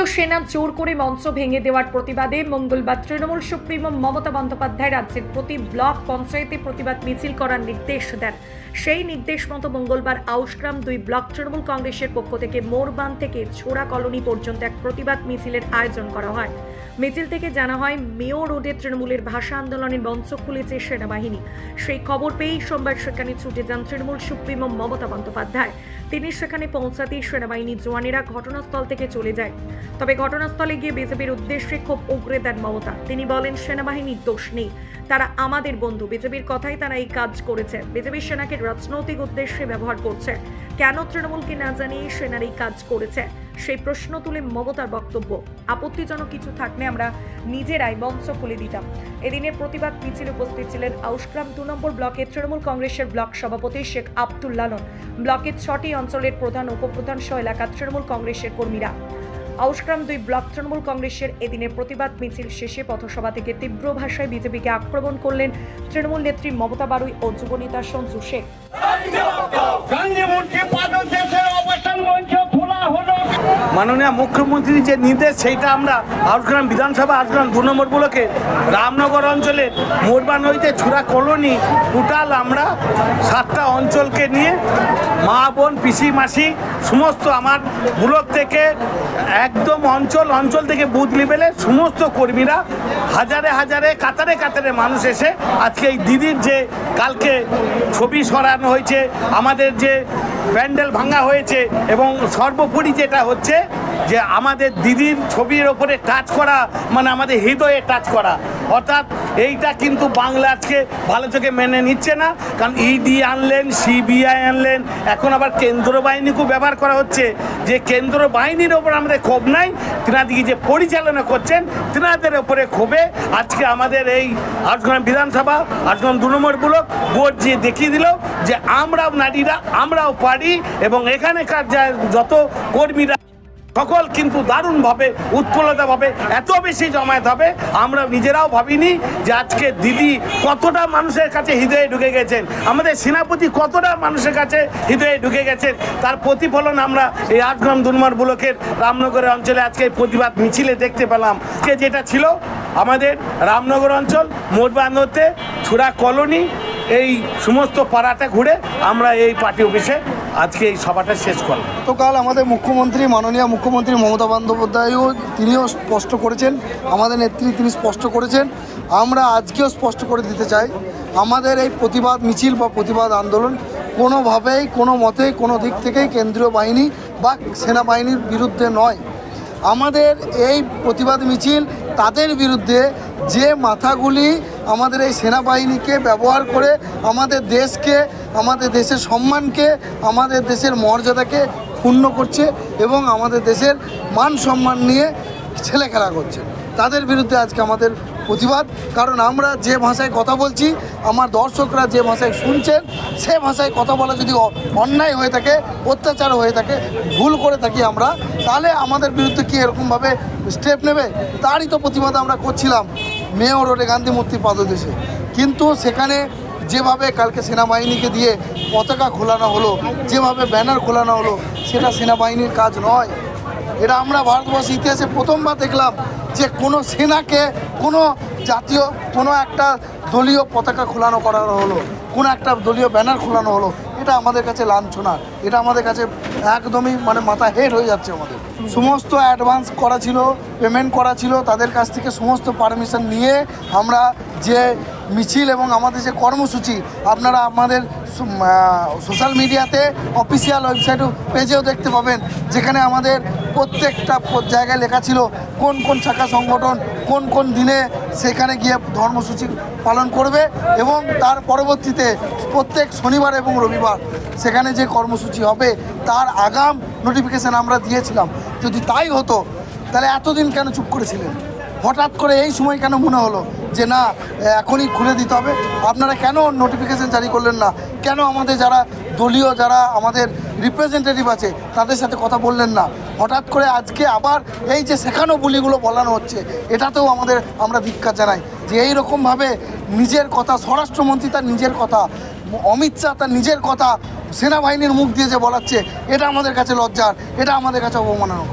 কেন্দ্রীয় সেনা জোর করে মঞ্চ ভেঙে দেওয়ার প্রতিবাদে মঙ্গলবার তৃণমূল সুপ্রিমো মমতা বন্দ্যোপাধ্যায় রাজ্যের প্রতি ব্লক পঞ্চায়েতে প্রতিবাদ মিছিল করার নির্দেশ দেন। সেই নির্দেশ মতো মঙ্গলবার আউশগ্রাম দুই ব্লক তৃণমূল কংগ্রেসের পক্ষ থেকে মোরবান থেকে ছোড়া কলোনি পর্যন্ত এক প্রতিবাদ মিছিলের আয়োজন করা হয়। মিছিল থেকে জানা হয়, মেয়র রোডে তৃণমূলের ভাষা আন্দোলনের মঞ্চ খুলেছে সেনাবাহিনী। সেই খবর পেয়েই সোমবার সেখানে ছুটে যান তৃণমূল সুপ্রিমো মমতা বন্দ্যোপাধ্যায়। তিনি সেখানে পৌঁছাতেই সেনাবাহিনী জোয়ানেরা ঘটনাস্থল থেকে চলে যায়। তবে ঘটনাস্থলে গিয়ে বিজেপির উদ্দেশ্যে খুব উগরে দেন মমতা। তিনি বলেন, সেনাবাহিনীর দোষ নেই। তারা আমাদের বন্ধু। বিজেপির কথাই তারা এই কাজ করেছে। বিজেপির সেনাকে রাজনৈতিক উদ্দেশ্যে ব্যবহার করছে। কেন তৃণমূলকে না জানিয়ে সেনার এই কাজ করেছে? সেই প্রশ্ন তুলে মমতার বক্তব্য। আপত্তিজনক কিছু থাকলে আমরা নিজেরাই মঞ্চ খুলে দিতাম। এদিনের প্রতিবাদ মিছিলে উপস্থিত ছিলেন আউশগ্রাম দু নম্বর ব্লকের তৃণমূল কংগ্রেসের ব্লক সভাপতি শেখ আব্দুল লালন। ব্লকের ছটি অঞ্চলের প্রধান, উপপ্রধান সহ এলাকার তৃণমূল কংগ্রেসের কর্মীরা। আউশগ্রাম দুই ব্লক তৃণমূল কংগ্রেসের এদিনের প্রতিবাদ মিছিল শেষে পথসভা থেকে তীব্র ভাষায় বিজেপিকে আক্রমণ করলেন তৃণমূল নেত্রী মমতা বারুই ও যুবনেতা সঞ্জু শেখ। মাননীয় মুখ্যমন্ত্রীর যে নির্দেশ, সেইটা আমরা আউটগ্রাম বিধানসভা, আউটগ্রাম দু নম্বর ব্লকে রামনগর অঞ্চলের মোরবান হইতে ছুরা কলোনি টোটাল আমরা সাতটা অঞ্চলকে নিয়ে মা, বোন, পিসি, মাসি, সমস্ত আমার ব্লক থেকে একদম অঞ্চল অঞ্চল থেকে বুথ লেভেলে সমস্ত কর্মীরা হাজারে হাজারে, কাতারে কাতারে মানুষ এসে আজকে এই দিদির যে কালকে ছবি সরানো হয়েছে, আমাদের যে প্যান্ডেল ভাঙা হয়েছে এবং সর্বোপরি যেটা হচ্ছে যে আমাদের দিদির ছবির ওপরে টাচ করা মানে আমাদের হৃদয়ে টাচ করা। অর্থাৎ এইটা কিন্তু বাংলা আজকে ভালো চোখে মেনে নিচ্ছে না, কারণ ইডি আনলেন সিবিআই আনলেন, এখন আবার কেন্দ্র বাহিনীকেও ব্যবহার করা হচ্ছে। যে কেন্দ্র বাহিনীর ওপর আমাদের ক্ষোভ নাই, তিনাদিকে যে পরিচালনা করছেন, তিনাদের ওপরে ক্ষোভে আজকে আমাদের এই আটগ্রাম বিধানসভা আটগ্রাম দু নম্বর ব্লক বোর্ড যে দেখিয়ে দিল যে আমরাও নারীরা, আমরাও পারি এবং এখানেকার যা যত কর্মীরা সকল কিন্তু দারুণভাবে, উৎফুল্লতাভাবে, এত বেশি জমায়েত হবে, আমরা নিজেরাও ভাবিনি যে আজকে দিদি কতটা মানুষের কাছে হৃদয়ে ঢুকে গেছেন। আমাদের সেনাপতি কতটা মানুষের কাছে হৃদয়ে ঢুকে গেছেন। তার প্রতিফলন আমরা এই আটগ্রাম দুনমার ব্লকের রামনগরের অঞ্চলে আজকে প্রতিবাদ মিছিলে দেখতে পেলাম। আজকে যেটা ছিল আমাদের রামনগর অঞ্চল মোটবান্ধতে ছুরা কলোনি, এই সমস্ত পাড়াটা ঘুরে আমরা এই পার্টি অফিসে আজকে এই সভাটা শেষ করলাম। গতকাল আমাদের মুখ্যমন্ত্রী, মাননীয় মুখ্যমন্ত্রী মমতা বন্দ্যোপাধ্যায়ও তিনিও স্পষ্ট করেছেন, আমাদের নেত্রী তিনি স্পষ্ট করেছেন, আমরা আজকেও স্পষ্ট করে দিতে চাই, আমাদের এই প্রতিবাদ মিছিল বা প্রতিবাদ আন্দোলন কোনোভাবেই, কোনো মতেই কোনো দিক থেকেই কেন্দ্রীয় বাহিনী বা সেনাবাহিনীর বিরুদ্ধে নয়। আমাদের এই প্রতিবাদ মিছিল তাদের বিরুদ্ধে যে মাথাগুলি আমাদের এই সেনাবাহিনীকে ব্যবহার করে আমাদের দেশকে, আমাদের দেশের সম্মানকে, আমাদের দেশের মর্যাদাকে ক্ষুণ্ণ করছে এবং আমাদের দেশের মান সম্মান নিয়ে ছেলে খেলা করছে। তাদের বিরুদ্ধে আজকে আমাদের প্রতিবাদ। কারণ আমরা যে ভাষায় কথা বলছি, আমার দর্শকরা যে ভাষায় শুনছেন, সে ভাষায় কথা বলা যদি অন্যায় হয়ে থাকে, অত্যাচার হয়ে থাকে, ভুল করে থাকি আমরা, তাহলে আমাদের বিরুদ্ধে কি এরকমভাবে স্টেপ নেবে? তারই তো প্রতিবাদ আমরা করছিলাম। মেয়র রোডে গান্ধী মূর্তির পাদদেশে। কিন্তু সেখানে যেভাবে কালকে সেনাবাহিনীকে দিয়ে পতাকা খোলানো হলো, যেভাবে ব্যানার খোলানো হলো, সেটা সেনাবাহিনীর কাজ নয়। এটা আমরা ভারতবর্ষের ইতিহাসে প্রথমবার দেখলাম যে কোনো সেনাকে কোনো জাতীয়, কোনো একটা দলীয় পতাকা খোলানো করানো হলো, কোনো একটা দলীয় ব্যানার খোলানো হলো। এটা আমাদের কাছে লাঞ্ছনা। এটা আমাদের কাছে একদমই মানে মাথা হেড হয়ে যাচ্ছে আমাদের। সমস্ত অ্যাডভান্স করা ছিল পেমেন্ট করা ছিল, তাদের কাছ থেকে সমস্ত পারমিশন নিয়ে আমরা যে মিছিল এবং আমাদের যে কর্মসূচি, আপনারা আমাদের সোশ্যাল মিডিয়াতে অফিসিয়াল ওয়েবসাইট পেজেও দেখতে পাবেন, যেখানে আমাদের প্রত্যেকটা জায়গায় লেখা ছিল কোন কোন শাখা সংগঠন কোন কোন দিনে সেখানে গিয়ে ধর্মসূচি পালন করবে এবং তার পরবর্তীতে প্রত্যেক শনিবার এবং রবিবার সেখানে যে কর্মসূচি হবে, তার আগাম নোটিফিকেশান আমরা দিয়েছিলাম। যদি তাই হতো, তাহলে এতদিন কেন চুপ করেছিলেন? হঠাৎ করে এই সময় কেন মনে হলো যে না, এখনই খুলে দিতে হবে? আপনারা কেন নোটিফিকেশন জারি করলেন না? কেন আমাদের যারা দলীয়, যারা আমাদের রিপ্রেজেন্টেটিভ আছে, তাদের সাথে কথা বললেন না? হঠাৎ করে আজকে আবার এই যে শেখানো বলিগুলো বলানো হচ্ছে, এটাতেও আমাদের আমরা ধিক্ষার জানাই যে এই রকমভাবে নিজের কথা, স্বরাষ্ট্রমন্ত্রী তার নিজের কথা, অমিত শাহ তার নিজের কথা সেনাবাহিনীর মুখ দিয়ে যে বলাচ্ছে এটা আমাদের কাছে লজ্জার এটা আমাদের কাছে অবমাননা